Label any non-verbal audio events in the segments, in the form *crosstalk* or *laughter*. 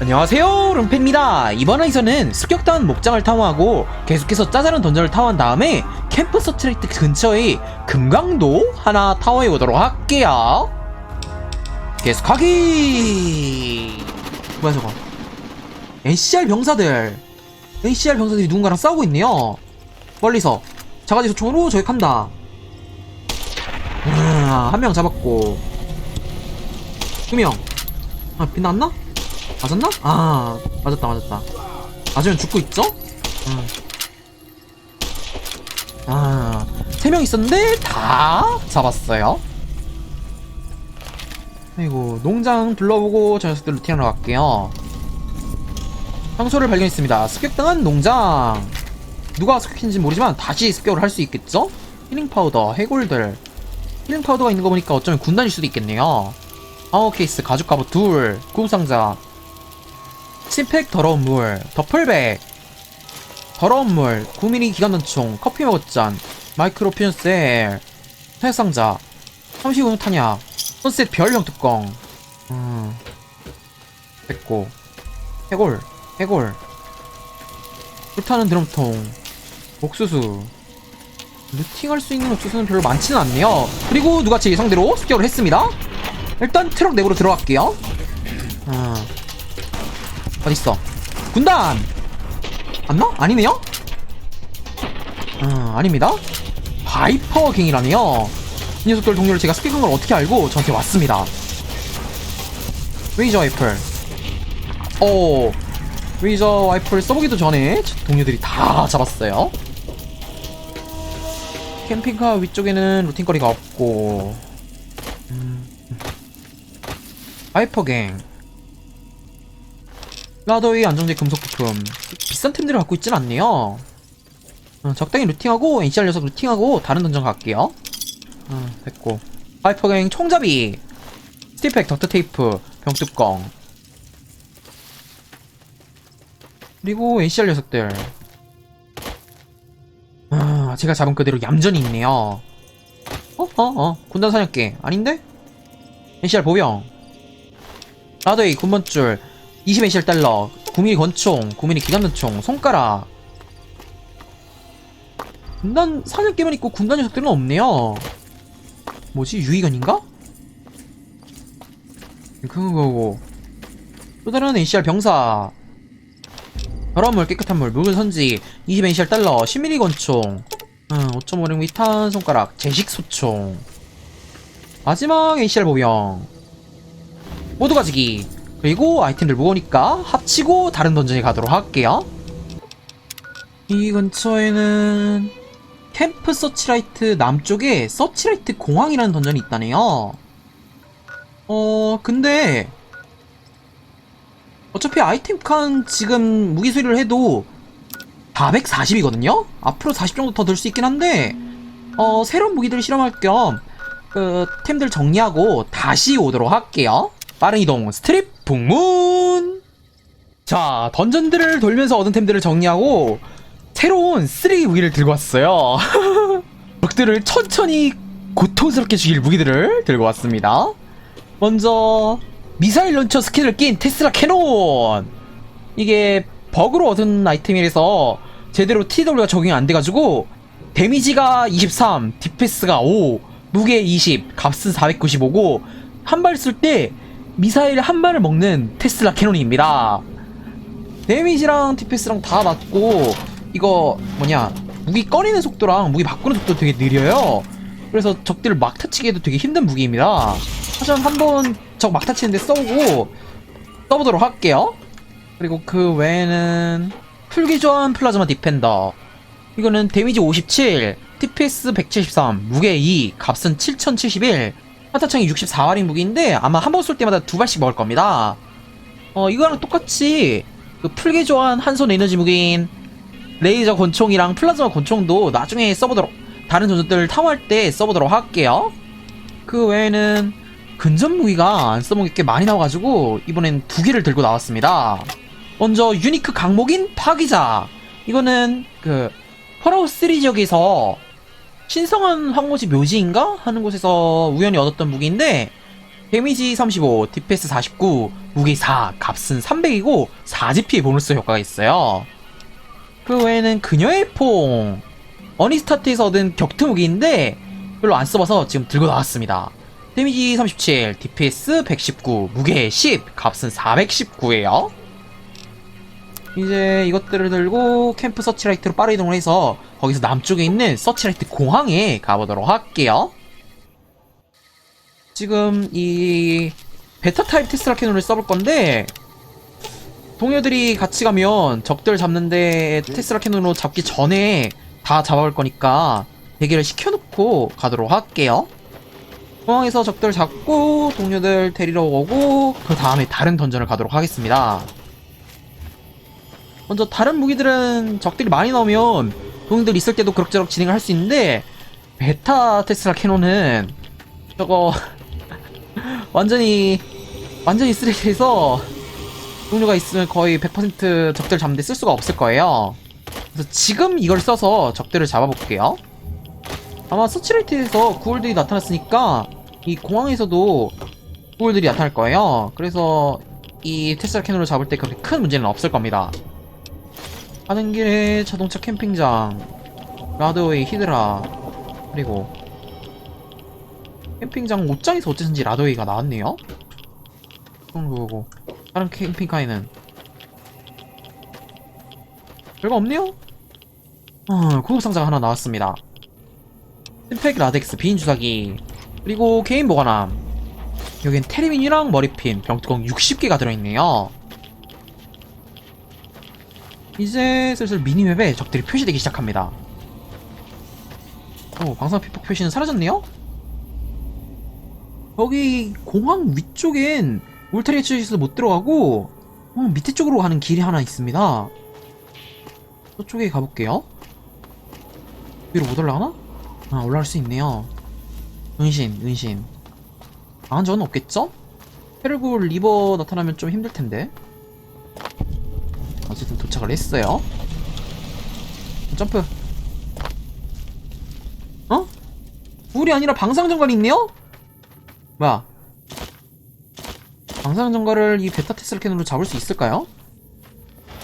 안녕하세요 룸페입니다. 이번 화에서는 습격단 목장을 탐험하고 계속해서 짜잘한 던전을 탐험한 다음에 캠프 서트레이트 근처의 금강도 하나 탐험해 보도록 할게요. 계속하기! 뭐야 저거? NCR 병사들. NCR 병사들이 누군가랑 싸우고 있네요. 멀리서. 자가지 소 총으로 저격한다. 음, 한명 잡았고. 두명. 아, 빛났나? 맞았나? 아, 맞았다, 맞았다. 맞으면 죽고 있죠? 음. 아, 세 명 있었는데 다 잡았어요. 아이고, 농장 둘러보고 저 녀석들 루팅하러 갈게요. 장소를 발견했습니다. 습격당한 농장. 누가 습격했는지 모르지만 다시 습격을 할 수 있겠죠? 힐링 파우더, 해골들. 힐링 파우더가 있는 거 보니까 어쩌면 군단일 수도 있겠네요. 아워 케이스, 가죽 갑옷 둘, 구급상자, 스팩 더러운 물, 더플백, 더러운 물, 9mm 기관단총, 커피 먹었잔, 마이크로 퓨전셀, 해상자, 35분 탄약, 선셋 별형 뚜껑, 음, 됐고, 해골, 해골, 불타는 드럼통, 옥수수, 루팅할 수 있는 옥수수는 별로 많지는 않네요. 그리고 누가 제 예상대로 습격을 했습니다. 일단 트럭 내부로 들어갈게요. 아. 어딨어? 군단! 맞나? 아니네요? 아, 아닙니다. 바이퍼 갱이라네요. 이 녀석들 동료를 제가 습격한 걸 어떻게 알고 저한테 왔습니다. 레이저 와이플. 오, 레이저 와이플 써보기도 전에 저 동료들이 다 잡았어요. 캠핑카 위쪽에는 루틴거리가 없고, 음. 바이퍼 갱. 라더의 안정제 금속 부품. 비싼 템들을 갖고 있진 않네요. 어, 적당히 루팅하고 NCR 녀석 루팅하고 다른 던전 갈게요. 어, 됐고. 하이퍼갱 총잡이. 스티팩 덕트테이프 병뚜껑. 그리고 NCR 녀석들. 아, 제가 잡은 그대로 얌전히 있네요. 어? 어? 어? 군단 사냥개. 아닌데? NCR 보병. 라더의 군번줄 20엔실 달러 9mm 권총 9mm 기관단총 손가락. 군단 사냥개만 있고 군단 녀석들은 없네요. 뭐지 유이건인가? 그런 거고. 또 다른 NCR 병사. 더러운 물 깨끗한 물 묽은 선지 20엔실 달러 10mm 권총. 음, 5.5링 위탄 손가락 제식 소총. 마지막 NCR 보병. 모두 가지기 그리고 아이템들 모으니까 합치고 다른 던전에 가도록 할게요. 이 근처에는 캠프 서치라이트 남쪽에 서치라이트 공항이라는 던전이 있다네요. 어, 근데 어차피 아이템 칸 지금 무기 수리를 해도 440이거든요? 앞으로 40 정도 더 들 수 있긴 한데 어, 새로운 무기들 실험할 겸 그, 템들 정리하고 다시 오도록 할게요. 빠른 이동 스트립 북문. 자 던전들을 돌면서 얻은 템들을 정리하고 새로운 쓰레기 무기를 들고 왔어요. *laughs* 적들을 천천히 고통스럽게 죽일 무기들을 들고 왔습니다. 먼저 미사일 런처 스킬을 낀 테슬라 캐논. 이게 버그로 얻은 아이템이라서 제대로 TW가 적용이 안 돼가지고 데미지가 23, 디패스가 5, 무게 20, 값은 495고 한 발 쓸 때 미사일 한 발을 먹는 테슬라 캐논입니다. 데미지랑 디패스랑 다 맞고 이거 뭐냐 무기 꺼내는 속도랑 무기 바꾸는 속도 되게 느려요. 그래서 적들을 막 타치기에도 되게 힘든 무기입니다. 하지만 한번 적 막 타치는데 써보고 써보도록 할게요. 그리고 그 외에는 풀기조한 플라즈마 디펜더 이거는 데미지 57, TPS 173, 무게 2, 값은 7071 하타창이 64마리 무기인데 아마 한 번 쏠 때마다 두 발씩 먹을 겁니다. 어 이거랑 똑같이 그 풀기조한 한손 에너지 무기인 레이저 권총이랑 플라즈마 권총도 나중에 써보도록 다른 전투들 탐험할 때 써보도록 할게요. 그 외에는 근접 무기가 안 써먹을 게 많이 나와가지고 이번엔 두 개를 들고 나왔습니다. 먼저 유니크 강목인 파기자 이거는 그 펄아웃 3 지역에서 신성한 황무지 묘지인가 하는 곳에서 우연히 얻었던 무기인데 데미지 35, DPS 49, 무게 4, 값은 300이고 4GP 보너스 효과가 있어요. 그 외에는 그녀의 퐁 어니스타트에서 얻은 격투 무기인데 별로 안 써봐서 지금 들고 나왔습니다. 데미지 37, DPS 119, 무게 10, 값은 419예요. 이제 이것들을 들고 캠프 서치라이트로 빠르 이동을 해서 거기서 남쪽에 있는 서치라이트 공항에 가보도록 할게요. 지금 이 베타 타입 테스라 캐논을 써볼 건데 동료들이 같이 가면 적들 잡는데 테스라 캐논으로 잡기 전에 다 잡아올 거니까 대기를 시켜놓고 가도록 할게요. 공항에서 적들 잡고 동료들 데리러 오고 그 다음에 다른 던전을 가도록 하겠습니다. 먼저 다른 무기들은 적들이 많이 나오면 동료들 있을 때도 그럭저럭 진행을 할 수 있는데 베타 테스라 캐논은 저거 *laughs* 완전히 완전히 쓰레기에서 동료가 있으면 거의 100% 적들 잡는데 쓸 수가 없을 거예요. 그래서 지금 이걸 써서 적들을 잡아볼게요. 아마 서치레이트에서 구울들이 나타났으니까 이 공항에서도 구울들이 나타날 거예요. 그래서 이 테스라 캐논을 잡을 때 그렇게 큰 문제는 없을 겁니다. 가는 길에 자동차 캠핑장, 라드웨이 히드라, 그리고 캠핑장 옷장에서 어째서인지 라드웨이가 나왔네요. 그런 거고 다른 캠핑카에는 별거 없네요. 어, 구급 상자가 하나 나왔습니다. 스펙 라덱스 빈 주사기 그리고 개인 보관함 여긴 테레민이랑 머리핀 병뚜껑 60개가 들어있네요. 이제 슬슬 미니맵에 적들이 표시되기 시작합니다. 오, 방사능 피폭 표시는 사라졌네요? 여기 공항 위쪽엔 울트리치에서 못 들어가고 어, 밑에 쪽으로 가는 길이 하나 있습니다. 저쪽에 가볼게요. 위로 못 올라가나? 아 올라갈 수 있네요. 은신, 은신. 강한 적은 없겠죠? 페르굴 리버 나타나면 좀 힘들 텐데. 도착을 했어요. 점프. 어? 불이 아니라 방상정갈이 있네요? 뭐야? 방상정갈을 이 베타 테스라 캔으로 잡을 수 있을까요?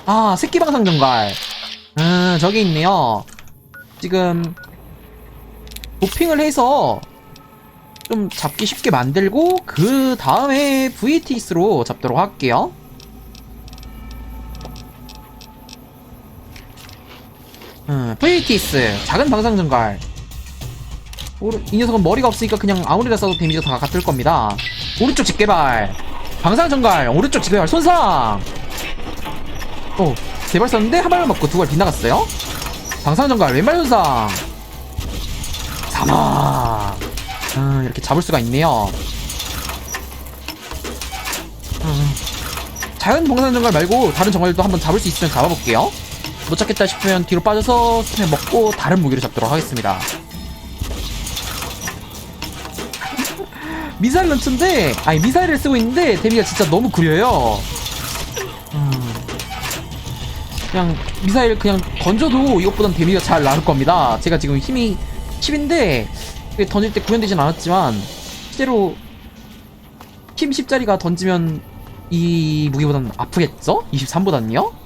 아, 새끼 방상정갈. 음, 저기 있네요. 지금 도핑을 해서 좀 잡기 쉽게 만들고 그 다음에 VTS로 잡도록 할게요. 음, VTS 작은 방상정갈. 오르- 이 녀석은 머리가 없으니까 그냥 아무리나 써도 데미지가 다 같을 겁니다. 오른쪽 직개발, 방상정갈, 오른쪽 직개발 손상. 오, 세발 썼는데 한 발만 맞고 두 발 빗나갔어요. 방상정갈 왼발 손상. 사망. 음, 이렇게 잡을 수가 있네요. 음, 자연 방상정갈 말고 다른 정갈도 한번 잡을 수 있으면 잡아볼게요. 못 잡겠다 싶으면 뒤로 빠져서 스냅 먹고 다른 무기를 잡도록 하겠습니다. *laughs* 미사일 런처인데 아니 미사일을 쓰고 있는데 데미가 진짜 너무 구려요. 음, 그냥 미사일 그냥 던져도 이것보단 데미가 잘 나올 겁니다. 제가 지금 힘이 10인데 던질 때 구현되진 않았지만 실제로 힘 10짜리가 던지면 이 무기보단 아프겠죠? 23보다는요?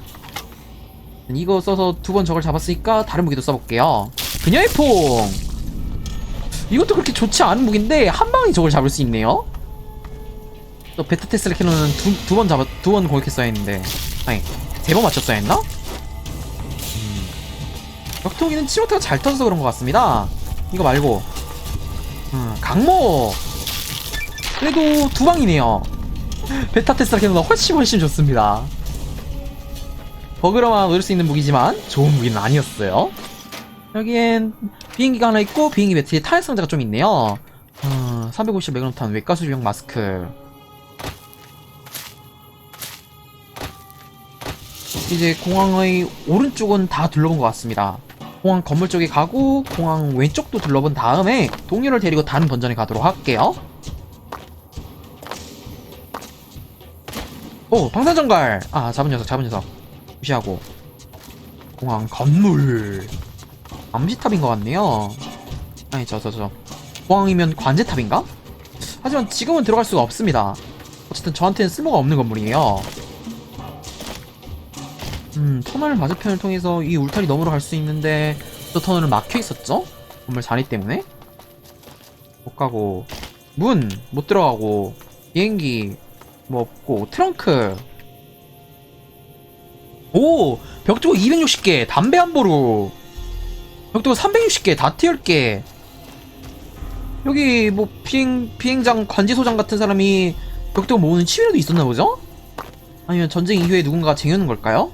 이거 써서 두 번 저걸 잡았으니까 다른 무기도 써볼게요. 그녀의 퐁! 이것도 그렇게 좋지 않은 무기인데 한 방에 저걸 잡을 수 있네요. 또 베타 테스라 캐논은 두 번 잡아 두 번 공격했어야 했는데 아니 세 번 맞췄어야 했나? 음. 격투기는 치모타가 잘 터져서 그런 것 같습니다. 이거 말고 음, 강모 그래도 두 방이네요. *laughs* 베타 테스라 캐논보다 훨씬 훨씬 좋습니다. 버그로만 얻을 수 있는 무기지만 좋은 무기는 아니었어요. 여기엔 비행기가 하나 있고 비행기 배터리 탄약 상자가 좀 있네요. 어, 350 매그넘탄 외과수용 마스크. 이제 공항의 오른쪽은 다 둘러본 것 같습니다. 공항 건물 쪽에 가고 공항 왼쪽도 둘러본 다음에 동료를 데리고 다른 던전에 가도록 할게요. 오 방사정갈. 아 잡은 녀석 잡은 녀석. 무시하고 공항 건물. 암시탑인 것 같네요. 아니 저 저 저 공항이면 관제탑인가? 하지만 지금은 들어갈 수가 없습니다. 어쨌든 저한테는 쓸모가 없는 건물이에요. 음, 터널 맞은편을 통해서 이 울타리 너머로 갈 수 있는데 또 터널은 막혀 있었죠? 건물 잔해 때문에 못 가고 문 못 들어가고 비행기 뭐 없고 트렁크 오 벽돌 260개 담배 한 보루 벽돌 360개 다트 10개 여기 뭐 비행 비행장 관제소장 같은 사람이 벽돌 모으는 취미라도 있었나 보죠? 아니면 전쟁 이후에 누군가 쟁여놓은 걸까요?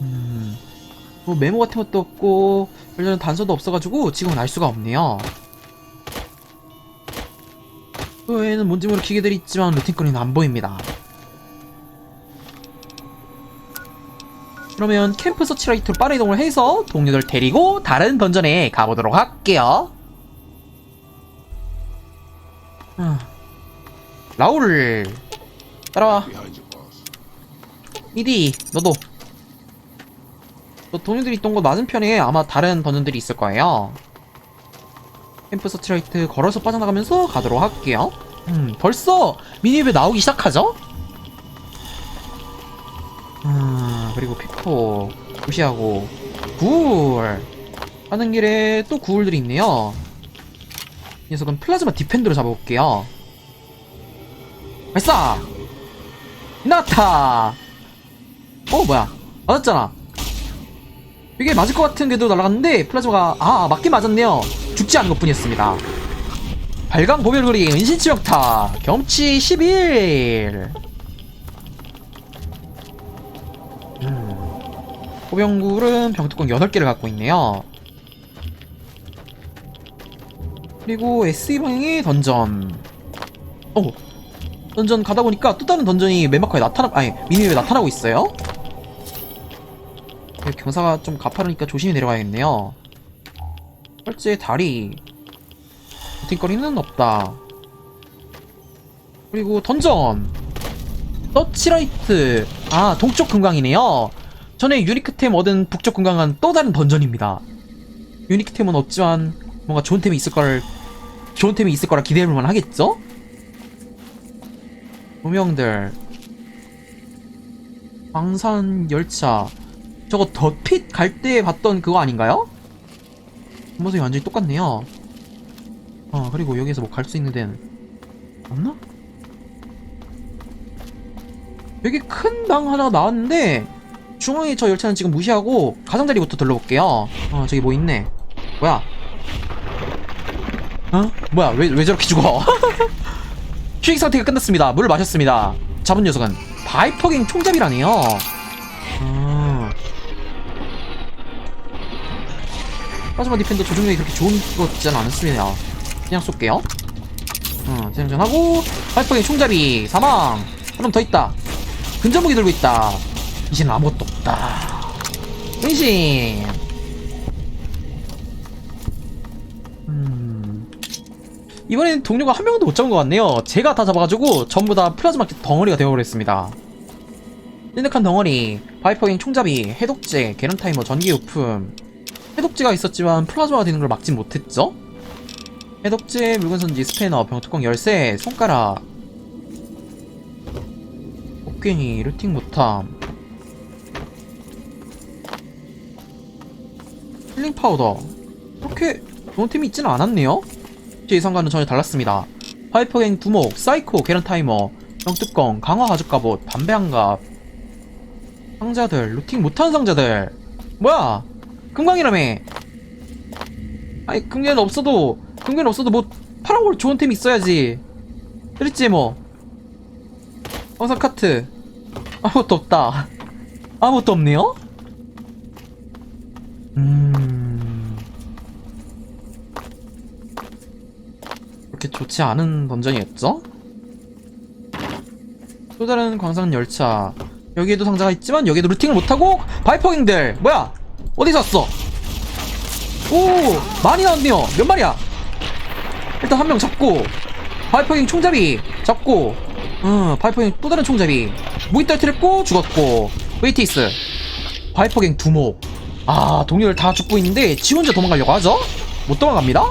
음, 뭐 메모 같은 것도 없고 별다른 단서도 없어가지고 지금은 알 수가 없네요. 그 외에는 뭔지 모를 기계들이 있지만 루틴거리는 안 보입니다. 그러면 캠프 서치라이트로 빠른 이동을 해서 동료들 데리고 다른 던전에 가보도록 할게요. 음. 라울 따라와. 이디 너도 너 동료들이 있던 곳 맞은편에 아마 다른 던전들이 있을 거예요 캠프 서치라이트 걸어서 빠져나가면서 가도록 할게요 음 벌써 미니맵에 나오기 시작하죠? 음 그리고 피코 무시하고 구울 하는 길에 또 구울들이 있네요. 이 녀석은 플라즈마 디펜더로 잡아볼게요. 발사! 나타! 어 뭐야? 맞았잖아. 이게 맞을 것 같은 궤도 날아갔는데 플라즈마가 아 맞긴 맞았네요. 죽지 않은 것 뿐이었습니다. 발광 보별거리 은신치명타 경치 11 호병굴은 병뚜껑 8개를 갖고 있네요 그리고 SE 방향의 던전 어 던전 가다 보니까 또 다른 던전이 맨마커에 나타나 아니 미니맵에 나타나고 있어요. 네, 경사가 좀 가파르니까 조심히 내려가야겠네요. 철제 다리 버팅거리는 없다. 그리고 던전 서치라이트 아 동쪽 금강이네요. 전에 유니크템 얻은 북쪽 금강은 또 다른 던전입니다. 유니크템은 없지만 뭔가 좋은 템이 있을 걸 좋은 템이 있을 거라 기대해볼 만 하겠죠? 조명들 광산 열차 저거 더핏 갈 때 봤던 그거 아닌가요? 모습이 완전히 똑같네요 어 그리고 여기에서 뭐 갈 수 있는 데는 없나? 여기 큰방 하나가 나왔는데 중앙에 저 열차는 지금 무시하고 가장자리부터 둘러볼게요 어 저기 뭐 있네 뭐야 어? 뭐야 왜, 왜 저렇게 죽어 *laughs* 휴식 상태가 끝났습니다. 물을 마셨습니다. 잡은 녀석은 바이퍼갱 총잡이라네요. 아. 빠지마 디펜더 조종력이 그렇게 좋은 것 같지는 않습니다. 그냥 쏠게요. 어, 재장전하고 바이퍼갱 총잡이 사망. 하나 더 있다. 근접무기 들고 있다. 이제는 아무것도 없다. 은신. 음. 이번엔 동료가 한 명도 못 잡은 것 같네요. 제가 다 잡아가지고 전부 다 플라즈마 덩어리가 되어버렸습니다. 찐득한 덩어리, 바이퍼갱 총잡이, 해독제, 계란타이머, 전기요품. 해독제가 있었지만 플라즈마가 되는 걸 막진 못했죠? 해독제, 물건선지, 스패너, 병뚜껑 열쇠, 손가락. 곡괭이, 루팅 못함. 힐링 파우더. 그렇게 좋은 템이 있지는 않았네요? 제 예상과는 전혀 달랐습니다. 파이퍼갱 두목, 사이코, 계란 타이머, 병뚜껑, 강화 가죽 갑옷, 담배 한갑, 상자들, 루팅 못하는 상자들. 뭐야? 금광이라며. 아니 금괴는 없어도 금괴는 없어도 뭐걸 좋은 템 있어야지. 그랬지 뭐. 황산 카트. 아무것도 없다. 아무것도 없네요. 음. 그렇게 좋지 않은 던전이었죠? 또 다른 광산 열차. 여기에도 상자가 있지만 여기에도 루팅을 못하고 바이퍼갱들. 뭐야? 어디서 왔어? 오 많이 나왔네요. 몇 마리야? 일단 한 명 잡고 바이퍼갱 총잡이 잡고 어 바이퍼갱 또 다른 총잡이. 무기 떨트렸고 죽었고. 웨이티스. 바이퍼갱 두목 아 동료를 다 죽고 있는데 지 혼자 도망가려고 하죠? 못 도망갑니다?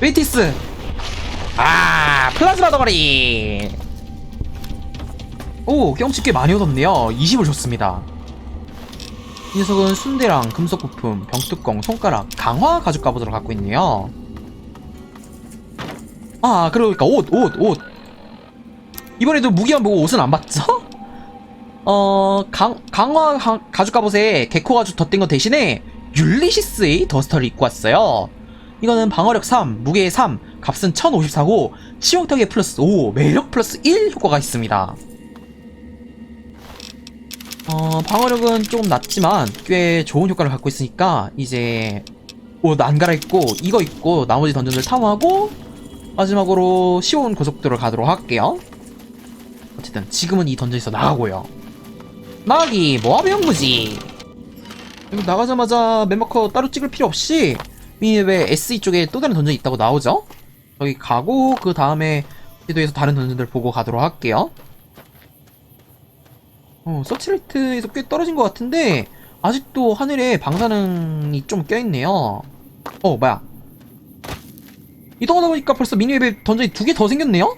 웨이티스. 아 플라즈마 덩어리. 오 경치 꽤 많이 얻었네요. 20을 줬습니다. 이 녀석은 순대랑 금속 부품, 병뚜껑, 손가락, 강화 가죽 갑옷을 갖고 있네요. 아 그러니까 옷 옷, 옷. 이번에도 무기만 보고 옷은 안 봤죠? 어 강, 강화 가, 가죽 갑옷에 개코 가죽 덧댄 거 대신에 율리시스의 더스터를 입고 왔어요 이거는 방어력 3, 무게 3, 값은 1054고 치명타격 플러스 5, 매력 플러스 1 효과가 있습니다 어, 방어력은 조금 낮지만 꽤 좋은 효과를 갖고 있으니까 이제 옷 안 갈아입고 이거 입고 나머지 던전들 탐험하고 마지막으로 쉬운 고속도로를 가도록 할게요. 어쨌든 지금은 이 던전에서 나가고요. 나가기 모함 연구지. 이거 나가자마자 맵마커 따로 찍을 필요 없이 미니맵에 SE 쪽에 또 다른 던전이 있다고 나오죠? 여기 가고 그 다음에 지도에서 다른 던전들 보고 가도록 할게요. 어, 서치레이트에서 꽤 떨어진 것 같은데 아직도 하늘에 방사능이 좀 껴있네요. 어, 뭐야? 이동하다 보니까 벌써 미니맵에 던전이 두 개 더 생겼네요?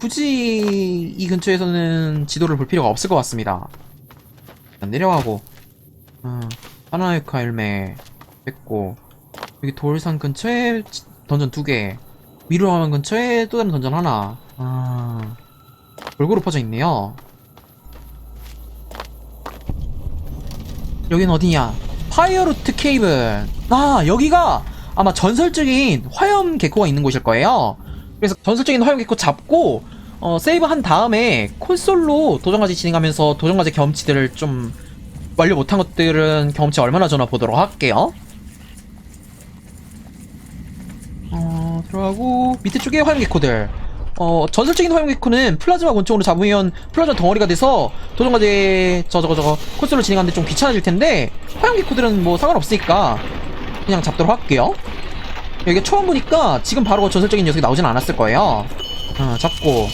굳이 이 근처에서는 지도를 볼 필요가 없을 것 같습니다. 내려가고, 음, 하나의카 열매 뺐고, 여기 돌산 근처에 지- 던전 두 개, 미루하면 근처에 또 다른 던전 하나. 아, 골고루 퍼져 있네요. 여긴 어디냐? 파이어루트 케이블. 아, 여기가 아마 전설적인 화염 개코가 있는 곳일 거예요. 그래서 전설적인 화염 개코 잡고 어, 세이브 한 다음에 콘솔로 도전과제 진행하면서 도전과제 경험치들을 좀 완료 못한 것들은 경험치 얼마나 전화 보도록 할게요. 어, 들어가고 밑에 쪽에 화염 개코들. 어, 전설적인 화염 개코는 플라즈마 권총으로 잡으면 플라즈마 덩어리가 돼서 도전과제 저 저거 저거 콘솔로 진행하는데 좀 귀찮아질 텐데 화염 개코들은 뭐 상관없으니까 그냥 잡도록 할게요. 여기가 처음 보니까 지금 바로 전설적인 녀석이 나오진 않았을 거예요. 어, 잡고.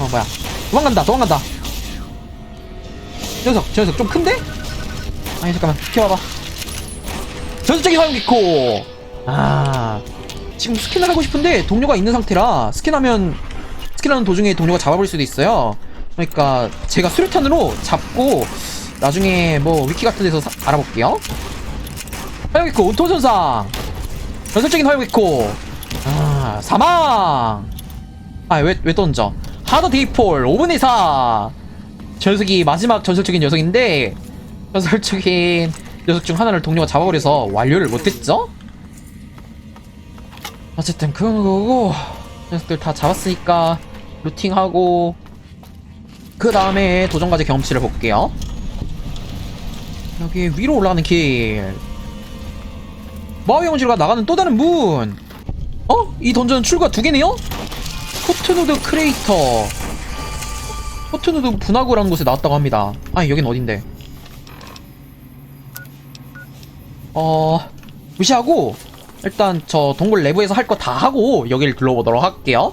어, 뭐야. 도망간다, 도망간다. 저 녀석, 저 녀석 좀 큰데? 아니, 잠깐만. 비켜봐봐. 전설적인 화염 기코! 아. 지금 스캔을 하고 싶은데 동료가 있는 상태라 스캔하면 스캔하는 도중에 동료가 잡아버릴 수도 있어요. 그러니까 제가 수류탄으로 잡고 나중에 뭐 위키 같은 데서 사- 알아볼게요. 화염기코 오토전상 전설적인 화염기코 아 사망. 아왜 왜 던져? 하드 데이폴 5분의 4 녀석이 마지막 전설적인 녀석인데 전설적인 녀석 중 하나를 동료가 잡아버려서 완료를 못했죠? 어쨌든 그건 그거고 녀석들 다 잡았으니까 루팅하고 그 다음에 도전과제 경험치를 볼게요. 여기 위로 올라가는 길 마의 영지로가 나가는 또 다른 문! 어? 이 던전 출구가 두 개네요? 포트누드 크레이터. 포트누드 분화구라는 곳에 나왔다고 합니다. 아니, 여긴 어딘데? 어, 무시하고, 일단 저 동굴 내부에서 할 거 다 하고, 여기를 둘러보도록 할게요.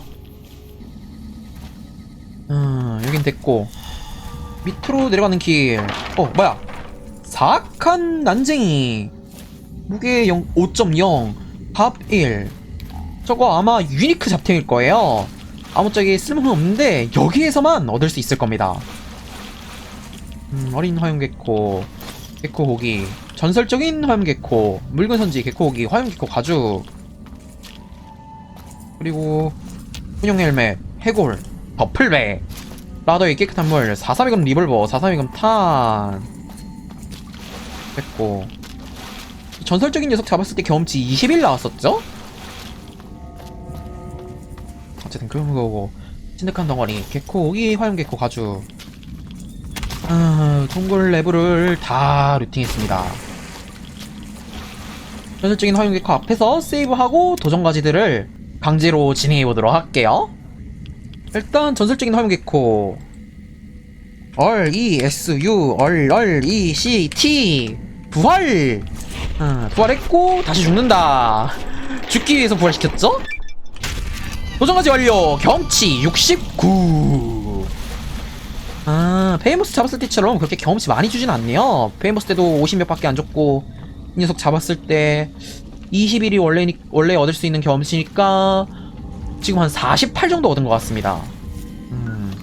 음, 여긴 됐고. 밑으로 내려가는 길. 어, 뭐야? 사악한 난쟁이. 무게 0, 5.0, 밥 1. 저거 아마 유니크 잡템일 거예요. 아무짝에 쓸모는 없는데 여기에서만 얻을 수 있을 겁니다. 음, 어린 화염개코, 개코 고기, 전설적인 화염개코, 묽은 선지 개코 고기, 화염개코 가죽, 그리고 훈용 헬멧, 해골, 버플백, 라더의 깨끗한 물, 432금 리볼버, 432금 탄, 됐고 전설적인 녀석 잡았을 때 경험치 20일 나왔었죠? 어쨌든 그런 거고. 진득한 덩어리 개코 오기 화염개코 가죽. 아, 동굴 레벨을 다 루팅했습니다. 전설적인 화염개코 앞에서 세이브하고 도전과지들을 강제로 진행해보도록 할게요. 일단 전설적인 화염개코. 얼 E S U 얼 얼 E C T 부활 어, 부활했고 다시 죽는다 죽기 위해서 부활시켰죠? 도전까지 완료 경치 69 아, 페이모스 잡았을 때처럼 그렇게 경험치 많이 주진 않네요. 페이모스 때도 50몇 밖에 안 줬고, 이 녀석 잡았을 때 21이 원래, 원래 얻을 수 있는 경험치니까 지금 한 48 정도 얻은 것 같습니다. 음.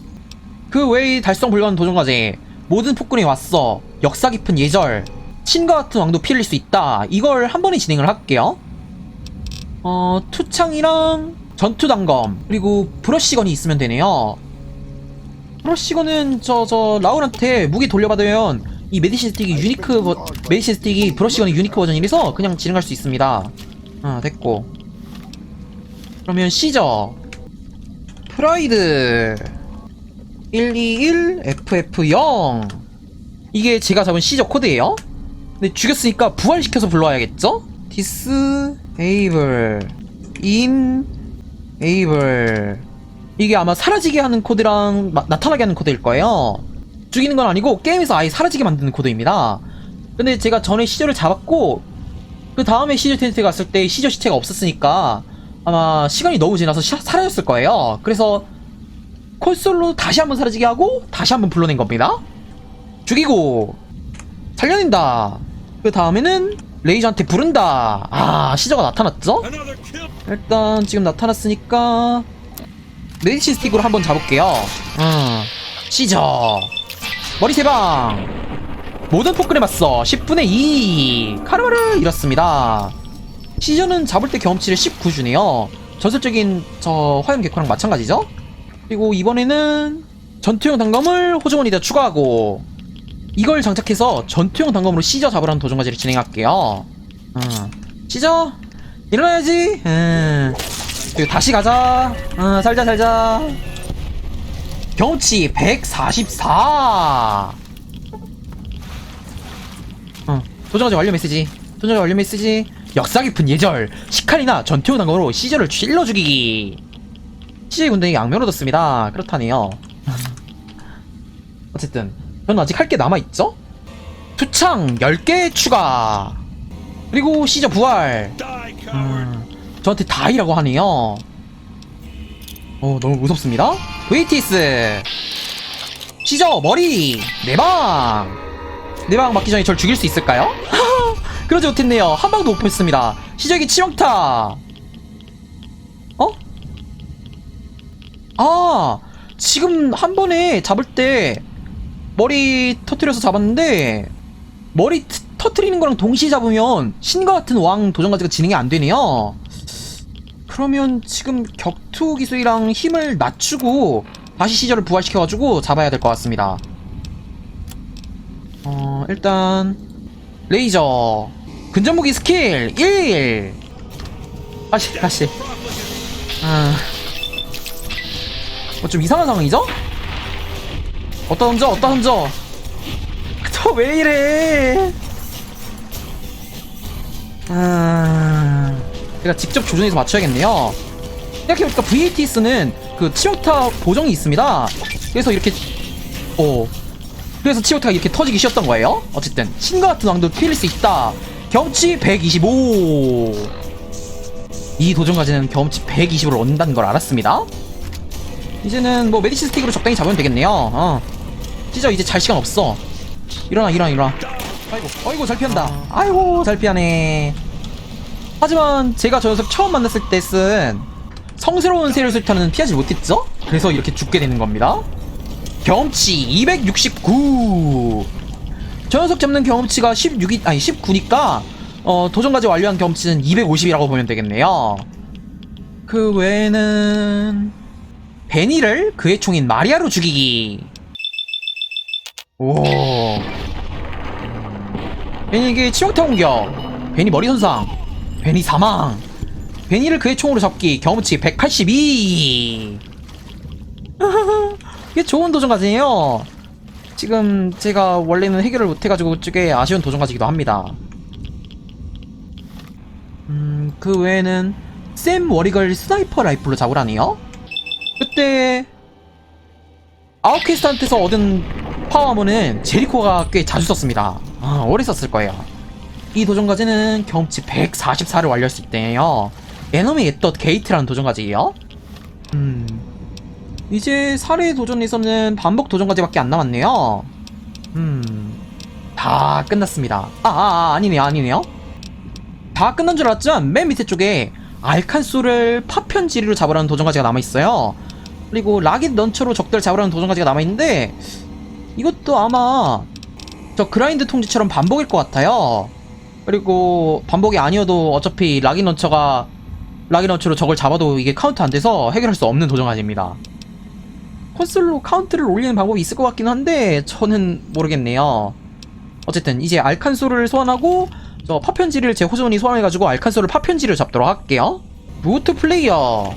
그 외의 달성 불가능 도전과제 모든 폭군이 왔어 역사 깊은 예절 신과 같은 왕도 피 흘릴 수 있다. 이걸 한 번에 진행을 할게요. 어 투창이랑 전투 단검 그리고 브러쉬건이 있으면 되네요. 브러쉬건은 저 저 라울한테 무기 돌려받으면 이 메디신 스틱이 유니크 버, 메디신 스틱이 브러쉬건이 유니크 버전이라서 그냥 진행할 수 있습니다. 아 됐고. 그러면 시저. 프라이드. 121 FF0 이게 제가 잡은 시저 코드예요 근데 죽였으니까 부활시켜서 불러와야겠죠? 디스 에이블 인 에이블 이게 아마 사라지게 하는 코드랑 마- 나타나게 하는 코드일 거예요. 죽이는 건 아니고 게임에서 아예 사라지게 만드는 코드입니다. 근데 제가 전에 시저를 잡았고 그 다음에 시저 텐트에 갔을 때 시저 시체가 없었으니까 아마 시간이 너무 지나서 시- 사라졌을 거예요. 그래서 콜솔로 다시 한번 사라지게 하고 다시 한번 불러낸 겁니다. 죽이고 살려낸다. 그 다음에는 레이저한테 부른다. 아 시저가 나타났죠? 일단 지금 나타났으니까 메디시 스틱으로 한번 잡을게요. 음 시저 머리 세방 모든 포크를 맞서 10분의 2 카르마를 잃었습니다. 시저는 잡을 때 경험치를 19주네요. 전설적인 저 화염 개코랑 마찬가지죠? 그리고 이번에는 전투용 단검을 호주머니에다 추가하고 이걸 장착해서 전투용 단검으로 시저 잡으라는 도전과제를 진행할게요. 음, 시저 일어나야지. 음, 그리고 다시 가자. 음, 살자 살자. 경험치 144. 어, 도전과제 완료 메시지. 도전과제 완료 메시지. 역사 깊은 예절. 시칼이나 전투용 단검으로 시저를 찔러 죽이기. CJ 군대에게 악명을 얻었습니다. 그렇다네요. *laughs* 어쨌든 저는 아직 할 게 남아있죠? 투창 10개 추가. 그리고 시저 부활. 음, 저한테 다이라고 하네요. 어 너무 무섭습니다. VTS 시저 머리. 내방. 내방 맞기 전에 절 죽일 수 있을까요? *laughs* 그러지 못했네요. 한 방도 못 폈습니다. 시저기 치명타. 어? 아 지금 한 번에 잡을 때 머리 터트려서 잡았는데 머리 트- 터트리는 거랑 동시에 잡으면 신과 같은 왕 도전까지가 진행이 안 되네요. 그러면 지금 격투 기술이랑 힘을 낮추고 다시 시절을 부활시켜가지고 잡아야 될 것 같습니다. 어 일단 레이저 근접무기 스킬 1 다시 다시 아. 어, 좀 이상한 상황이죠? 어디다 던져? 어디다 던져? 또왜 이래? 아... 제가 직접 조준해서 맞춰야겠네요. 생각해보니까 VATS는 그 치오타 보정이 있습니다. 그래서 이렇게, 어. 그래서 치오타가 이렇게 터지기 쉬웠던 거예요. 어쨌든, 신과 같은 왕도 피할 수 있다. 경치 125. 이 도전까지는 경험치 120으로 얻는다는 걸 알았습니다. 이제는 뭐 메디시 스틱으로 적당히 잡으면 되겠네요. 어. 찢어 이제 잘 시간 없어. 일어나 일어나 일어나. 아이고 아이고 잘 피한다. 아이고 잘 피하네. 하지만 제가 저 녀석 처음 만났을 때 쓴 성스러운 세력 술탄은 피하지 못했죠? 그래서 이렇게 죽게 되는 겁니다. 경험치 269. 저 녀석 잡는 경험치가 16이 아니 19니까 어 도전까지 완료한 경험치는 250이라고 보면 되겠네요. 그 외에는 베니를 그의 총인 마리아로 죽이기. 오. 베니에게 치명타 공격. 베니 머리 손상. 베니 사망. 베니를 그의 총으로 잡기. 경험치 182. 이게 좋은 도전 과제예요. 지금 제가 원래는 해결을 못해가지고 꽤 아쉬운 도전 과제이기도 합니다. 음, 그 외에는 샘 워리걸 스나이퍼 라이플로 잡으라네요. 그때 아웃캐스트한테서 얻은 파워아머는 제리코가 꽤 자주 썼습니다. 아, 오래 썼을 거예요. 이 도전과제는 경험치 144를 완료할 수 있대요. 에너미 앳덧 게이트라는 도전과제예요. 음, 이제 사례 도전에서는 반복 도전과제밖에 안 남았네요. 음, 다 끝났습니다. 아, 아, 아 아니네요, 아니네요. 다 끝난 줄 알았지만 맨 밑에 쪽에 알칸소를 파편 지리로 잡으라는 도전과제가 남아있어요. 그리고 라깃 런처로 적들 잡으라는 도전과제가 남아있는데 이것도 아마 저 그라인드 통지처럼 반복일 것 같아요. 그리고 반복이 아니어도 어차피 락인 런처가 락인 런처로 적을 잡아도 이게 카운트 안 돼서 해결할 수 없는 도전과제입니다. 콘솔로 카운트를 올리는 방법이 있을 것 같긴 한데 저는 모르겠네요. 어쨌든 이제 알칸소를 소환하고 저 파편지를 제 호전이 소환해가지고 알칸소를 파편지를 잡도록 할게요. 무트 플레이어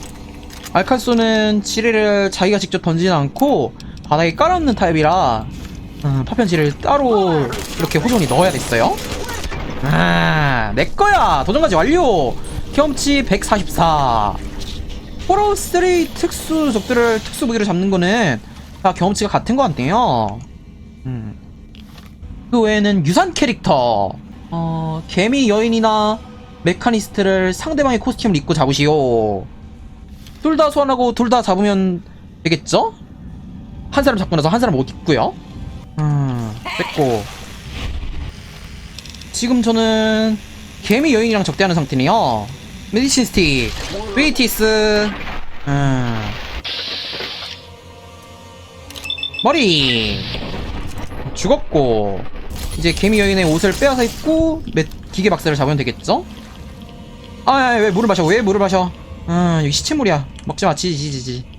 알칸소는 지뢰를 자기가 직접 던지지 않고 바닥에 깔아놓는 타입이라 음, 파편지를 따로 이렇게 호전이 넣어야 됐어요. 아, 내 거야. 도전까지 완료. 경험치 144. 호러 3 특수 적들을 특수 무기로 잡는 거는 다 경험치가 같은 것 같네요. 음. 그 외에는 유산 캐릭터, 어, 개미 여인이나 메카니스트를 상대방의 코스튬을 입고 잡으시오. 둘 다 소환하고 둘 다 잡으면 되겠죠? 한 사람 잡고 나서 한 사람 못 입고요. 음, 됐고. 지금 저는 개미 여인이랑 적대하는 상태네요. 메디신 스틱, 웨이티스, 음. 머리 죽었고 이제 개미 여인의 옷을 빼앗아 입고 맷- 기계 박사를 잡으면 되겠죠? 아, 왜 물을 마셔? 왜 물을 마셔? 아, 여기 시체물이야. 먹지 마, 지지지지.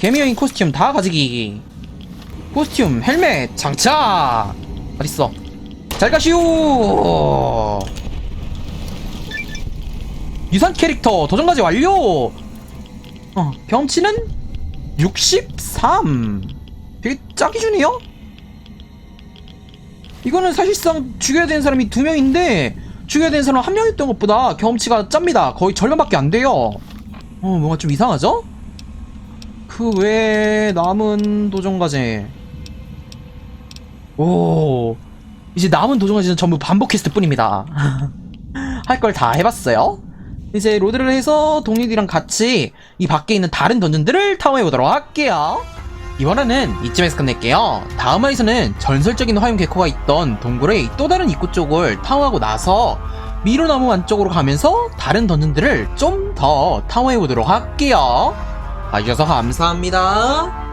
개미 여인 코스튬 다 가지기. 코스튬, 헬멧, 장착. 어딨어? 잘 가시오. 유산 캐릭터 도전까지 완료. 어, 경치는 63. 되게 짝이 주네요? 이거는 사실상 죽여야 되는 사람이 두 명인데 죽여야 되는 사람 한 명이었던 것보다 경험치가 짭니다. 거의 절반밖에 안 돼요. 어, 뭔가 좀 이상하죠? 그 외에 남은 도전과제. 오, 이제 남은 도전과제는 전부 반복 퀘스트 뿐입니다. *laughs* 할 걸 다 해봤어요. 이제 로드를 해서 동료들이랑 같이 이 밖에 있는 다른 던전들을 탐험해보도록 할게요. 이번에는 이쯤에서 끝낼게요. 다음 화에서는 전설적인 화염 개코가 있던 동굴의 또 다른 입구 쪽을 탐험하고 나서 미로나무 안쪽으로 가면서 다른 던전들을 좀 더 탐험해보도록 할게요. 봐주셔서 감사합니다.